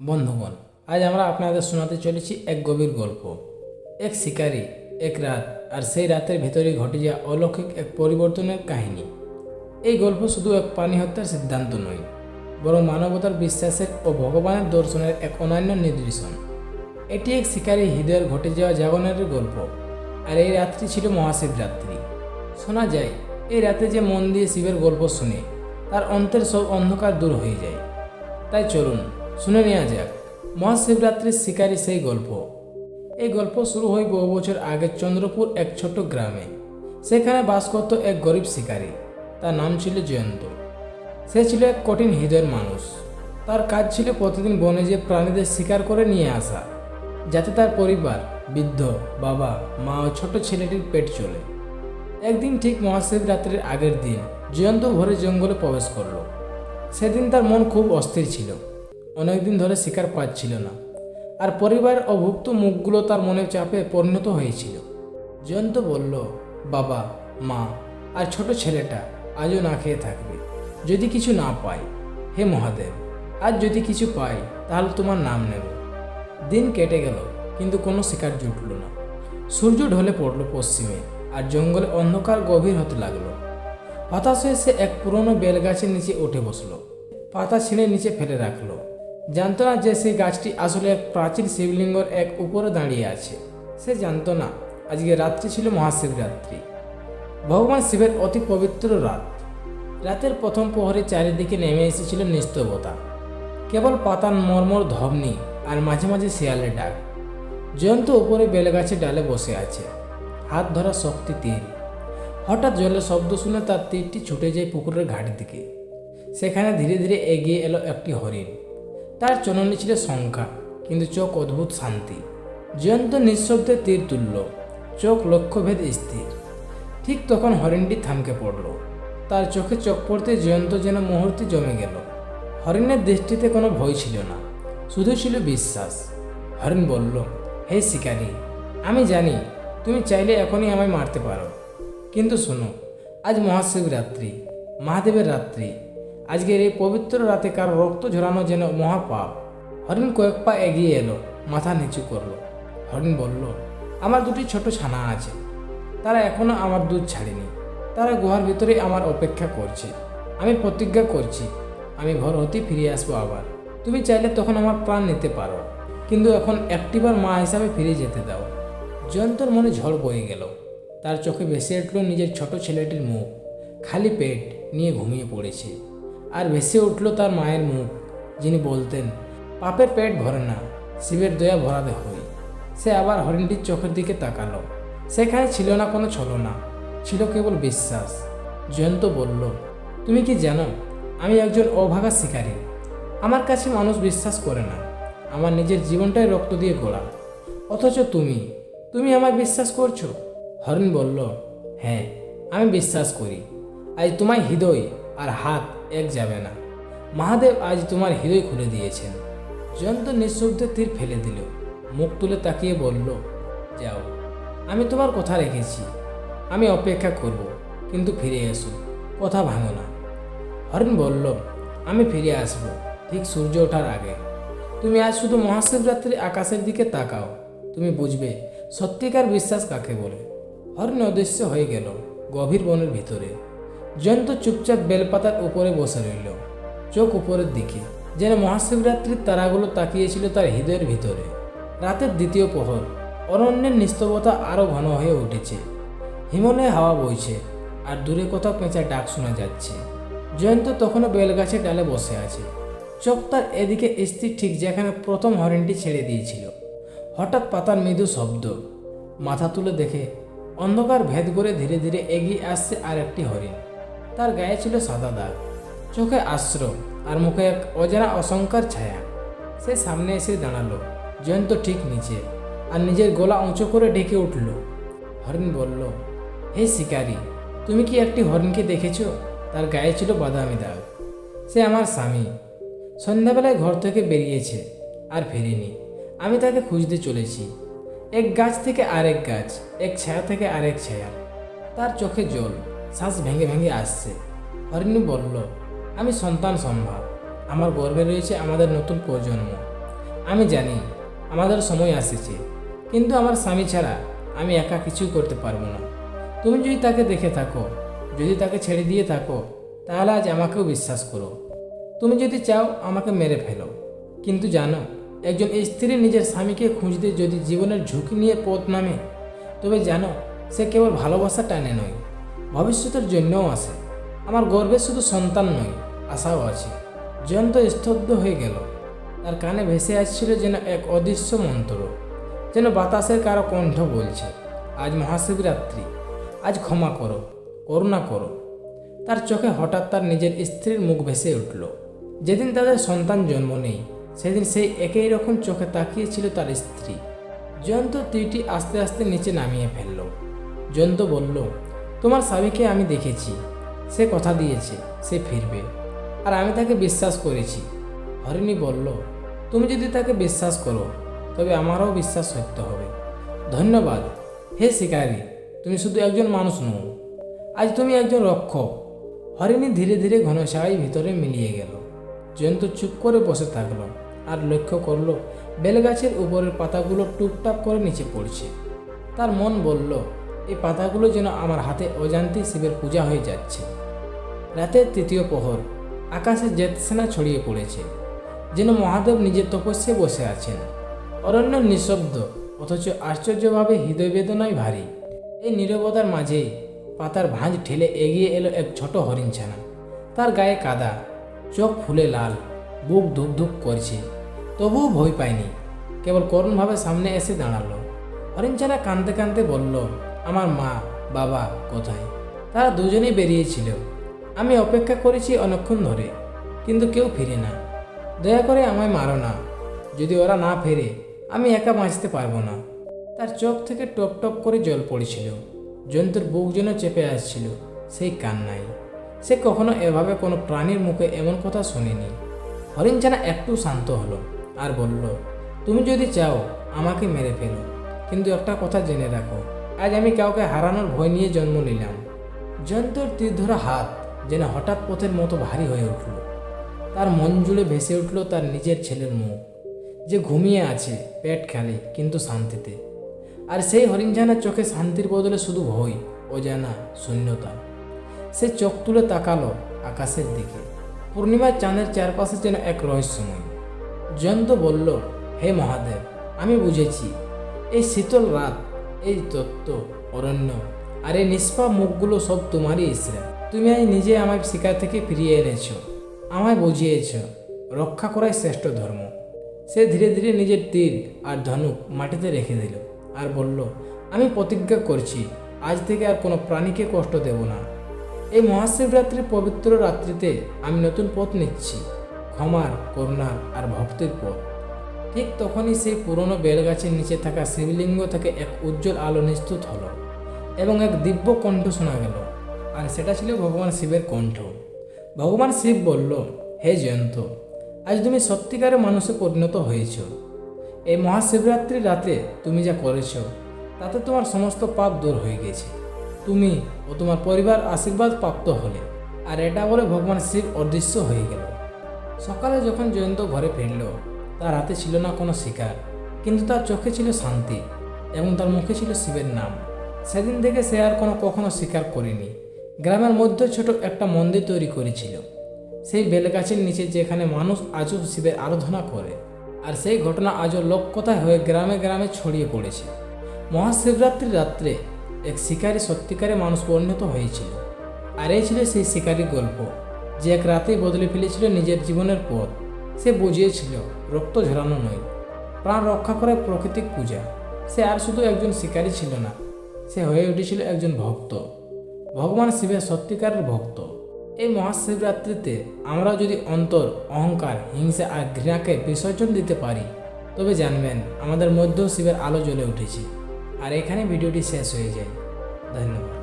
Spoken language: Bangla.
বন্ধুগণ, আজ আমরা আপনাদের শোনাতে চলেছি এক গভীর গল্প। এক শিকারী এক রাত আর সেই রাতের ভেতরে ঘটে যাওয়া অলৌকিক এক পরিবর্তনের কাহিনী। এই গল্প শুধু এক প্রাণী হত্যার সিদ্ধান্ত নয়, বরং মানবতার বিশ্বাসের ও ভগবানের দর্শনের এক অনন্য নিদর্শন। এটি এক শিকারী হৃদয়ের ঘটে যাওয়া জাগরণের গল্প, আর এই রাত্রি ছিল মহাশিবরাত্রি। শোনা যায়, এই রাতে যে মন দিয়ে শিবের গল্প শুনে, তার অন্তের সব অন্ধকার দূর হয়ে যায়। তাই চলুন শুনে নেওয়া যাক। মহাশিবরাত্রির শিকারী সেই গল্প। এই গল্প শুরু হয় বহু বছর আগে চন্দ্রপুর এক ছোট্ট গ্রামে। সেখানে বাস করত এক গরিব শিকারী। তার নাম ছিল জয়ন্ত। সে ছিল এক কঠিন হৃদয়ের মানুষ। তার কাজ ছিল প্রতিদিন বনে যে প্রাণীদের শিকার করে নিয়ে আসা, যাতে তার পরিবার, বৃদ্ধ, বাবা, মা ও ছোট ছেলেটির পেট চলে। একদিন ঠিক মহাশিবরাত্রির আগের দিন জয়ন্ত ভরে জঙ্গলে প্রবেশ করল। সেদিন তার মন খুব অস্থির ছিল। অনেকদিন ধরে শিকার পাচ্ছিল না। আর পরিবারের অভুক্ত মুখগুলো তার মনে চাপে পরিণত হয়েছিল। জয়ন্ত বলল, বাবা, মা আর ছোট ছেলেটা আজও না খেয়ে থাকবে। যদি কিছু না পাই হে মহাদেব, আজ যদি কিছু পাই, তাহলে তোমার নাম নেব। দিন কেটে গেল, কিন্তু কোনো শিকার জুটল না। সূর্য ঢলে পড়ল পশ্চিমে আর জঙ্গলে অন্ধকার গভীর হতে লাগল। হতাশ হয়ে সে এক পুরনো বেলগাছের নিচে উঠে বসল। পাতা ছিঁড়ে নিচে ফেলে রাখল। জানতো না যে সেই গাছটি আসলে এক প্রাচীন শিবলিঙ্গর এক উপরে দাঁড়িয়ে আছে। সে জানতো না, আজকে রাত্রি ছিল মহাশিবরাত্রি। ভগবান শিবের অতি পবিত্র রাত। রাতের প্রথম প্রহরে চারিদিকে নেমে এসেছিল নিস্তবতা। কেবল পাতার মর্মর ধবনি আর মাঝে মাঝে শিয়ালের ডাক। জয়ন্ত উপরে বেলগাছে ডালে বসে আছে। হাত ধরা শক্তি তীর। হঠাৎ জলের শব্দ শুনে তার তীরটি ছুটে যায় পুকুরের ঘাটের দিকে। সেখানে ধীরে ধীরে এগিয়ে এলো একটি হরিণ। তার চননে ছিল শঙ্কা কিন্তু চোখ অদ্ভুত শান্তি। জয়ন্ত নিঃশব্দে তীর তুলল, চোখ লক্ষ্যভেদ স্থির। ঠিক তখন হরিণটি থামকে পড়ল। তার চোখে চোখ পড়তে জয়ন্ত যেন মুহূর্তে জমে গেল। হরিণের দৃষ্টিতে কোনো ভয় ছিল না, শুধু ছিল বিশ্বাস। হরিণ বলল, হে শিকারী, আমি জানি তুমি চাইলে এখনই আমায় মারতে পারো। কিন্তু শোনো, আজ মহাশিবরাত্রি, মহাদেবের রাত্রি আজকের এই পবিত্র রাতে কারও রক্ত ঝরানো যেন মহাপাপ? হরিণ কয়েক পা এগিয়ে এলো, মাথা নিচু করল। হরিণ বলল, আমার দুটি ছোট ছানা আছে। তারা এখনও আমার দুধ ছাড়েনি। তারা গুহার ভিতরে আমার অপেক্ষা করছে। আমি প্রতিজ্ঞা করছি, আমি ঘর হতেই ফিরে আসব আবার। তুমি চাইলে তখন আমার প্রাণ নিতে পারো। কিন্তু এখন একটিবার মা হিসাবে ফিরে যেতে দাও। জয়ন্তর মনে ঝড় বয়ে গেল। তার চোখে ভেসে উঠল নিজের ছোট ছেলেটির মুখ। খালি পেট নিয়ে ঘুমিয়ে পড়েছে। আর ভেসে উঠল তার মায়ের মুখ, যিনি বলতেন, পাপের পেট ভরে না, শিবের দয়া ভরাতে হই। সে আবার হরিণটির চোখের দিকে তাকালো। সেখানে ছিল না কোনো ছলনা, ছিল কেবল বিশ্বাস। জয়ন্ত বলল, তুমি কি জানো, আমি একজন অভাগা শিকারী। আমার কাছে মানুষ বিশ্বাস করে না, আমার নিজের জীবনটাই রক্ত দিয়ে গড়া। অথচ তুমি তুমি আমায় বিশ্বাস করছ? হরিণ বলল হ্যাঁ আমি বিশ্বাস করি। আজ তোমায় হৃদয় আর হাত এক যাবে না। মহাদেব আজ তোমার হৃদয় খুলে দিয়েছেন। জয়ন্ত নিঃশব্দে তীর ফেলে দিল। মুখ তুলে তাকিয়ে বলল, যাও, আমি তোমার কথা রেখেছি। আমি অপেক্ষা করব, কিন্তু ফিরে এসো, কথা ভাঙো না। হরিণ বলল, আমি ফিরে আসব, ঠিক সূর্য ওঠার আগে। তুমি আজ শুধু মহাশিবরাত্রি আকাশের দিকে তাকাও, তুমি বুঝবে সত্যিকার বিশ্বাস কাকে বলে? হরিণ অদৃশ্য হয়ে গেল গভীর বনের ভিতরে। জয়ন্ত চুপচাপ বেলপাতার উপরে বসে রইল। চোখ উপরের দিকে, যেন মহাশিবরাত্রির তারাগুলো তাকিয়েছিল তার হৃদয়ের ভিতরে। রাতের দ্বিতীয় প্রহর অরণ্যের নিস্তবতা আরও ঘন হয়ে উঠেছে। হিমালয়ে হাওয়া বইছে, আর দূরে কোথাও পেঁচা ডাক শোনা যাচ্ছে। জয়ন্ত তখনও বেলগাছের ডালে বসে আছে। চোখ তার এদিকে স্থির ঠিক যেখানে প্রথম হরিণটি ছেড়ে দিয়েছিল। হঠাৎ পাতার মৃদু শব্দ। মাথা তুলে দেখে অন্ধকার ভেদ করে ধীরে ধীরে এগিয়ে আসছে আর একটি হরিণ। তার গায়ে ছিল সাদা দাগ, চোখে আশ্রম আর মুখে এক অজানা অসংখ্যার ছায়া। সে সামনে এসে দাঁড়াল জয়ন্ত ঠিক নিচে, আর নিজের গলা উঁচু করে ডেকে উঠল। হরিণ বলল, হে শিকারি, তুমি কি একটি হরিণকে দেখেছ? তার গায়ে ছিল বাদামি দাগ। সে আমার স্বামী। সন্ধ্যাবেলায় ঘর থেকে বেরিয়েছে আর ফেরেনি। আমি তাকে খুঁজতে চলেছি। এক গাছ থেকে আরেক গাছ, এক ছায়া থেকে আরেক ছায়া। তার চোখে জল। শ্বাস ভেঙে ভেঙে আসছে। হরিণী বলল, আমি সন্তান সম্ভব। আমার গর্বে রয়েছে আমাদের নতুন প্রজন্ম। আমি জানি আমাদের সময় আসছে, কিন্তু আমার স্বামী ছাড়া আমি একা কিছুই করতে পারব না। তুমি যদি তাকে দেখে থাকো, যদি তাকে ছেড়ে দিয়ে থাকো, তাহলে আজ আমাকেও বিশ্বাস করো। তুমি যদি চাও আমাকে মেরে ফেলো, কিন্তু জানো, একজন স্ত্রী নিজের স্বামীকে খুঁজতে যদি জীবনের ঝুঁকি নিয়ে পথ নামে, তবে জানো, সে কেবল ভালোবাসা টানে নয় ভবিষ্যতের জন্যও আসে আমার গর্বে শুধু সন্তান নয়, আশাও আছে। জয়ন্ত স্তব্ধ হয়ে গেল। তার কানে ভেসে আসছিল যেন এক অদৃশ্য মন্ত্র, যেন বাতাসের কারও কণ্ঠ বলছে, আজ মহাশিবরাত্রি, আজ ক্ষমা করো, করুণা করো। তার চোখে হঠাৎ তার নিজের স্ত্রীর মুখ ভেসে উঠল। যেদিন তাদের সন্তান জন্ম নেই, সেদিন সেই একই রকম চোখে তাকিয়েছিল তার স্ত্রী। জয়ন্ত তীরটি আস্তে আস্তে নিচে নামিয়ে ফেলল। জয়ন্ত বলল তোমার স্বামীকে আমি দেখেছি। সে কথা দিয়েছে, সে ফিরবে। আর আমি তাকে বিশ্বাস করেছি। হরিণী বলল, তুমি যদি তাকে বিশ্বাস করো, তবে আমারও বিশ্বাস সত্য হবে। ধন্যবাদ। হে শিকারী, তুমি শুধু একজন মানুষ নও। আজ তুমি একজন রক্ষক। হরিণী ধীরে ধীরে ঘনছাই ভিতরে মিলিয়ে গেল। জয়ন্ত চুপ করে বসে থাকল আর লক্ষ্য করল, বেলগাছের উপরের পাতাগুলো টুকটাক করে নিচে পড়ছে। তার মন বলল এই পাতাগুলো যেন আমার হাতে অজান্তে শিবের পূজা হয়ে যাচ্ছে। রাতের তৃতীয় প্রহর, আকাশে জেতসেনা ছড়িয়ে পড়েছে, যেন মহাদেব নিজের তপস্যায় বসে আছেন। অরণ্য নিঃশব্দ, অথচ আশ্চর্যভাবে হৃদয় বেদনায় ভারী। এই নীরবতার মাঝেই পাতার ভাঁজ ঠেলে এগিয়ে এলো এক ছোট হরিণছানা। তার গায়ে কাদা, চোখ ফুলে লাল, বুক ধুপ ধুপ করছে। তবুও ভয় পায়নি, কেবল করুণভাবে সামনে এসে দাঁড়াল। হরিণছানা কাঁদতে কাঁদতে বলল আমার মা, বাবা কোথায়? তারা দুজনেই বেরিয়েছিল আমি অপেক্ষা করেছি অনেকক্ষণ ধরে, কিন্তু কেউ ফিরে না। দয়া করে আমায় মারো না। যদি ওরা না ফেরে, আমি একা বাঁচতে পারব না। তার চোখ থেকে টপ টপ করে জল পড়েছিল। জন্তুর বুক যেন চেপে আসছিল, সেই কান্নায়। সে কখনো এভাবে কোনো প্রাণীর মুখে এমন কথা শোনেনি। হরিণছানা একটু শান্ত হলো আর বলল, তুমি যদি চাও, আমাকে মেরে ফেলো। কিন্তু একটা কথা জেনে রাখো আজ আমি কাউকে হারানোর ভয় নিয়ে জন্ম নিলাম। জন্তুর তীর ধরা হাত যেন হঠাৎ পথের মতো ভারী হয়ে উঠল। তার মন জুড়ে ভেসে উঠল তার নিজের ছেলের মুখ। যে ঘুমিয়ে আছে, পেট খালি, কিন্তু শান্তিতে। আর সেই হরিণঝানার চোখে শান্তির বদলে শুধু ভয়, অজানা, শূন্যতা। সে চোখ তুলে তাকালো আকাশের দিকে। পূর্ণিমার চাঁদের চারপাশে যেন এক রহস্যময়। জয়ন্ত বলল, হে মহাদেব, আমি বুঝেছি, এই শীতল রাত এই তত্ত্ব, অরণ্য, আর এই নিষ্পাপ মুখগুলো সব তোমারই ইসরা। তুমি আজ নিজে আমায় শিকার থেকে ফিরিয়ে এনেছ, আমায় বুঝিয়েছ, রক্ষা করাই শ্রেষ্ঠ ধর্ম। সে ধীরে ধীরে নিজের তীর আর ধনুক মাটিতে রেখে দিল আর বলল, আমি প্রতিজ্ঞা করছি, আজ থেকে আর কোনো প্রাণীকে কষ্ট দেব না। এই মহাশিবরাত্রির পবিত্র রাত্রিতে আমি নতুন পথ নিচ্ছি, ক্ষমার, করুণার আর ভক্তির পথ। ঠিক তখনই সেই পুরনো বেলগাছের নিচে থাকা শিবলিঙ্গ থেকে এক উজ্জ্বল আলো নিস্তুত হলো এবং এক দিব্য কণ্ঠ শোনা গেল। আর সেটা ছিল ভগবান শিবের কণ্ঠ। ভগবান শিব বলল, হে জয়ন্ত, আজ তুমি সত্যিকারের মানুষে পরিণত হয়েছ। এই মহাশিবরাত্রির রাতে তুমি যা করেছ, তাতে তোমার সমস্ত পাপ দূর হয়ে গেছে। তুমি ও তোমার পরিবার আশীর্বাদ প্রাপ্ত হলে। আর এটা বলে ভগবান শিব অদৃশ্য হয়ে গেল। সকালে যখন জয়ন্ত ঘরে ফিরল তার হাতে ছিল না কোনো শিকার, কিন্তু তার চোখে ছিল শান্তি এবং তার মুখে ছিল শিবের নাম। সেদিন থেকে সে আর কোনো কখনো শিকার করেনি। গ্রামের মধ্যে ছোট একটা মন্দির তৈরি করেছিল। সেই বেলগাছের নিচে যেখানে মানুষ আজও শিবের আরাধনা করে, আর সেই ঘটনা আজও লোককথায় হয়ে গ্রামে গ্রামে ছড়িয়ে পড়েছে। মহাশিবরাত্রির রাত্রে এক শিকারী সত্যিকারে মানুষ পরিণত হয়েছিল। আর এই ছিল সেই শিকারীর গল্প, যে এক রাতেই বদলে ফেলেছিল নিজের জীবনের পথ। সে বুঝিয়েছিল, রক্ত ঝরানো নয়। প্রাণ রক্ষা করে প্রকৃতিক পূজা। সে আর শুধু একজন শিকারী ছিল না, সে হয়ে উঠেছিল একজন ভক্ত। ভগবান শিবের সত্যিকারের ভক্ত। এই মহাশিবরাত্রিতে আমরা যদি অন্তর, অহংকার, হিংসা আর ঘৃণাকে বিসর্জন দিতে পারি, তবে জানবেন আমাদের মধ্যেও শিবের আলো জ্বলে উঠেছে। আর এখানে ভিডিওটি শেষ হয়ে যায়। ধন্যবাদ।